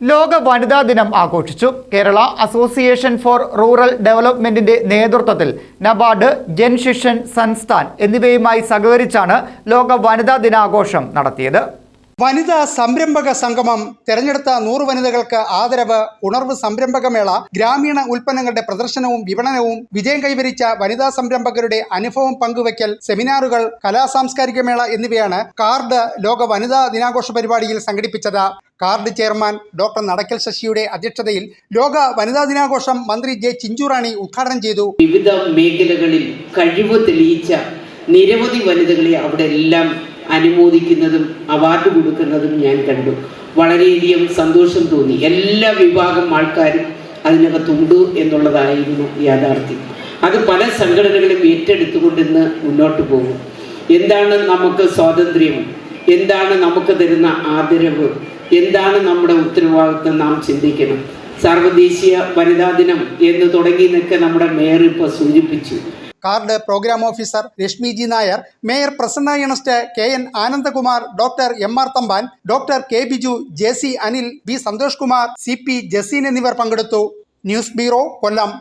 ലോക വനിതാ ദിനം ആഘോഷിച്ചു. കേരള അസോസിയേഷൻ ഫോർ റൂറൽ ഡെവലപ്മെന്റിന്റെ നേതൃത്വത്തിൽ നബാർഡ് ജൻശിഷൻ സൻസ്ഥാൻ എന്നിവയുമായി സഹകരിച്ചാണ് ലോക വനിതാ ദിനാഘോഷം നടത്തിയത്. വനിതാ സംരംഭക സംഗമം തെരഞ്ഞെടുത്ത നൂറ് വനിതകൾക്ക് ആദരവ് ഉണർവ് സംരംഭകമേള ഗ്രാമീണ ഉൽപ്പന്നങ്ങളുടെ പ്രദർശനവും വിപണനവും വിജയം കൈവരിച്ച വനിതാ സംരംഭകരുടെ അനുഭവം പങ്കുവയ്ക്കൽ സെമിനാറുകൾ കലാ സാംസ്കാരിക മേള എന്നിവയാണ് കാർഡ് ലോക വനിതാ ദിനാഘോഷ പരിപാടിയിൽ സംഘടിപ്പിച്ചത്. കാർഡ് ചെയർമാൻ ഡോക്ടർ നടക്കൽ ശശിയുടെ അധ്യക്ഷതയിൽ ലോക വനിതാ ദിനാഘോഷം മന്ത്രി ജെ ചിഞ്ചുറാണി ഉദ്ഘാടനം ചെയ്തു. വിവിധ മേഖലകളിൽ കഴിവ് തെളിയിച്ച നിരവധി വനിതകളെ അവിടെ എല്ലാം അനുമോദിക്കുന്നതും അവാർഡ് കൊടുക്കുന്നതും ഞാൻ കണ്ടു. വളരെയധികം സന്തോഷം തോന്നി. എല്ലാ വിഭാഗം ആൾക്കാരും അതിനകത്തുണ്ട് എന്നുള്ളതായിരുന്നു യാഥാർത്ഥ്യം. അത് പല സംഘടനകളും ഏറ്റെടുത്തുകൊണ്ട് ഇന്ന് മുന്നോട്ട് പോകും. എന്താണ് നമുക്ക് സ്വാതന്ത്ര്യം? എന്താണ് നമുക്ക് തരുന്ന ആദരവ്? എന്താണ് നമ്മുടെ ഉത്തരവാദിത്വം നാം ചിന്തിക്കണം? സാർവദേശീയ വനിതാ ദിനം എന്ന് തുടങ്ങി നിൽക്കെ നമ്മുടെ മേയർ ഇപ്പോൾ സൂചിപ്പിച്ചു. Card programme officer Rashmi G Nair mayor Prasanna Earnest K N Anandakumar doctor M R Thampan doctor K Biju J C Anil B Santhosh Kumar C P Jaseen എന്നിവർ പങ്കെടുത്തു. News bureau Kollam.